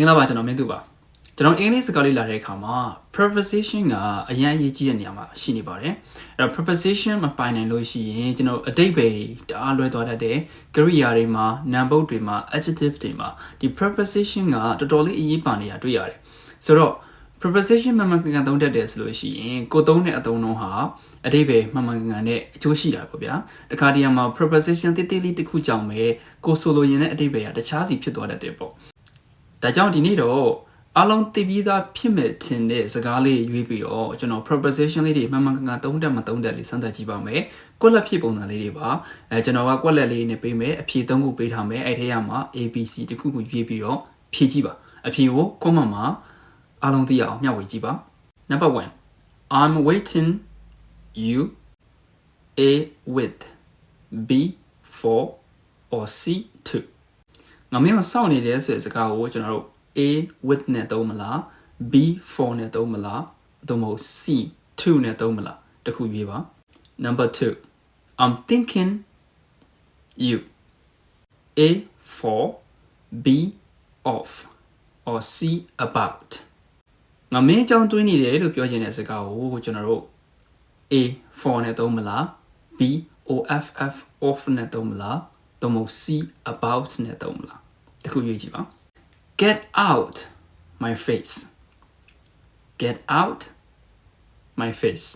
င်္ဂလာပါကျွန်တော်မင်းသူပါကျွန်တော်အင်္ဂလိပ်စကားလေးလာတဲ့အခါမှာ preposition ကအရင်အရေးကြီးတဲ့နေရာမှာရှိနေပါတယ်အဲ့တော့ preposition မပိုင်နိုင်လို့ရှိရင်ကျွန်တော်အတိတ်ပဲတအားလွဲသွားတတ်တဲ့ကရိယာတွေမှာ noun ပုတ်တွေမှာ adjective တွေမှာဒီ preposition ကတော်တော်လေးအရေးပါနေတာတွေ့ရတယ်ဆိုတော့ preposition မှန်မှန်ကန်ကန်သုံးတတ်တယ်ဆိုလို့ရှိရင်ကိုသုံးတဲ့အသုံးလုံးဟာအတိတ်ပဲမှန်မှန်ကန်ကန်နဲ့အကျိုးရှိတာပေါ့ဗျာတခါတည်းမှာ preposition တိတိလေးတစ်ခုကြောင့်ပဲကိုဆိုလိုရင်လည်းအတိတ်ပဲကတခြားစီဖြစ်သွားတတ်တယ်ပေါ့ ဒါကြောင့်ဒီနေ့တော့အလုံးသိပြီးသားဖြစ်မဲ့ထင်တဲ့စကားလေးရွေးပြီးတော့ကျွန်တော် preposition လေးတွေမှန်မှန်ကန်ကန်သုံးတက်မသုံးတက်လေးစမ်းသပ်ကြည့်ပါမယ်။ကွက်လက်ဖြစ်ပုံစံလေးတွေပါ။အဲကျွန်တော်ကကွက်လက်လေးနဲ့ပေးမယ်အဖြေသုံးခုပေးထားမယ်။အဲ့ထဲမှာ ABC တခုခုရွေးပြီးတော့ဖြည့်ကြည့်ပါ။အဖြေကို comment မှာအလုံးသိရအောင်မျှဝေကြည့်ပါ။ Number 1 I'm waiting you A with B for or C to ငါမင်းကိုစောင့်နေတယ်ဆိုတဲ့စကားကိုကျွန်တော်တို့ A with နဲ့သုံးမလား B for နဲ့သုံးမလားသို့မဟုတ် C to နဲ့သုံးမလားတခုရွေးပါ Number 2 I'm thinking you A for B of or C about ငါမင်းအကြောင်းတွေးနေတယ်လို့ပြောချင်တဲ့စကားကိုကျွန်တော်တို့ A for နဲ့သုံးမလား B OFF off နဲ့သုံးမလား သို့မဟုတ် C about နဲ့သုံးမလားတခုရွေးကြည့်ပါ Get out my face Get out my face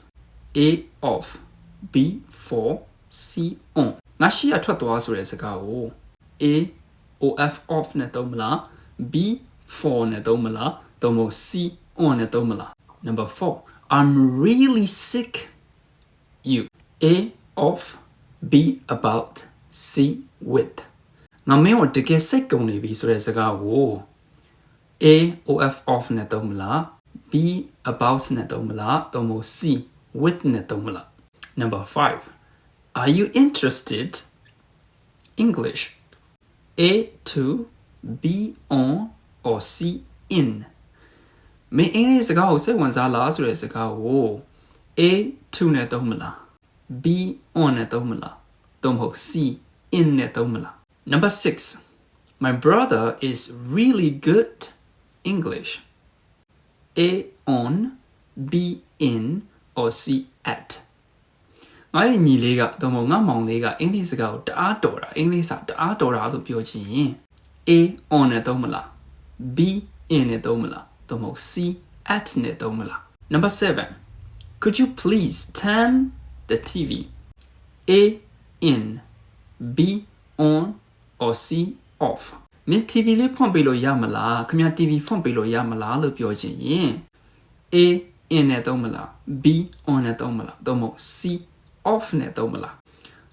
A off B for C on ငါရှိရထွက်သွားဆိုတဲ့စကားကို A OF off နဲ့သုံးမလား B for နဲ့သုံးမလားသို့မဟုတ် C on နဲ့သုံးမလား Number 4 I'm really sick you A of B about C with ငါမင်းကိုတကယ်စိတ်ကုန်နေပြီဆိုတဲ့စကားကို A of off နဲ့သုံးမလား B about နဲ့သုံးမလားသို့မဟုတ် C with နဲ့သုံးမလား Number 5 Are you interested English A to B on or C in မင်းအင်္ဂလိပ်စကားကိုစိတ်ဝင်စားလားဆိုတဲ့စကားကို A to နဲ့သုံးမလား B on နဲ့သုံးမလားသို့မဟုတ် C in နဲ့သုံးမလား Number 6 My brother is really good English A on B in or C at ငါရဲ့ညီလေးကသို့မဟုတ်ငါမောင်လေးကအင်္ဂလိပ်စကားကိုတအားတော်တာအင်္ဂလိပ်စာတအားတော်တာလို့ပြောချင်ရင် A on နဲ့သုံးမလား B in နဲ့သုံးမလားသို့မဟုတ် C at နဲ့သုံးမလား Number 7 Could you please turn the TV A in B on or C off မင်း TV လေးဖွင့်ပေးလို့ရမလားခင်ဗျာ TV ဖွင့်ပေးလို့ရမလားလို့ပြောချင်ရင် A in နဲ့သုံးမလား B on နဲ့သုံးမလားသို့မဟုတ် C off နဲ့သုံးမလား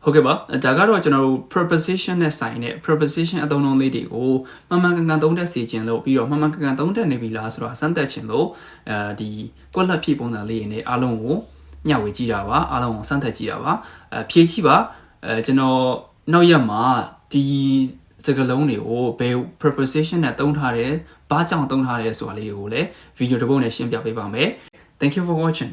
ဟုတ်ကဲ့ပါဒါကတော့ကျွန်တော်တို့ preposition နဲ့ဆိုင်တဲ့ preposition အသုံးအနှုန်းလေးတွေကိုမှန်မှန်ကန်ကန်သုံးတတ်စေခြင်းလို့ပြီးတော့မှန်မှန်ကန်ကန်သုံးတတ်နေပြီလားဆိုတော့စမ်းသပ်ခြင်းလို့အဲဒီကွက်လက်ဖြည့်ပုံစံလေးတွေနဲ့အားလုံးကိုမျှဝေကြည့်တာပါအားလုံးကိုစမ်းသပ်ကြည့်တာပါအဲဖြည့်ကြည့်ပါအဲကျွန်တော် နောက်ရက်မှာဒီစကားလုံးတွေကိုဘယ် preposition နဲ့သုံးထားတယ်ဘာကြောင့်သုံးထားတယ်ဆိုတာလေးတွေကိုလည်းဗီဒီယိုတစ်ပုဒ်နဲ့ရှင်းပြပေးပါမယ် Thank you for watching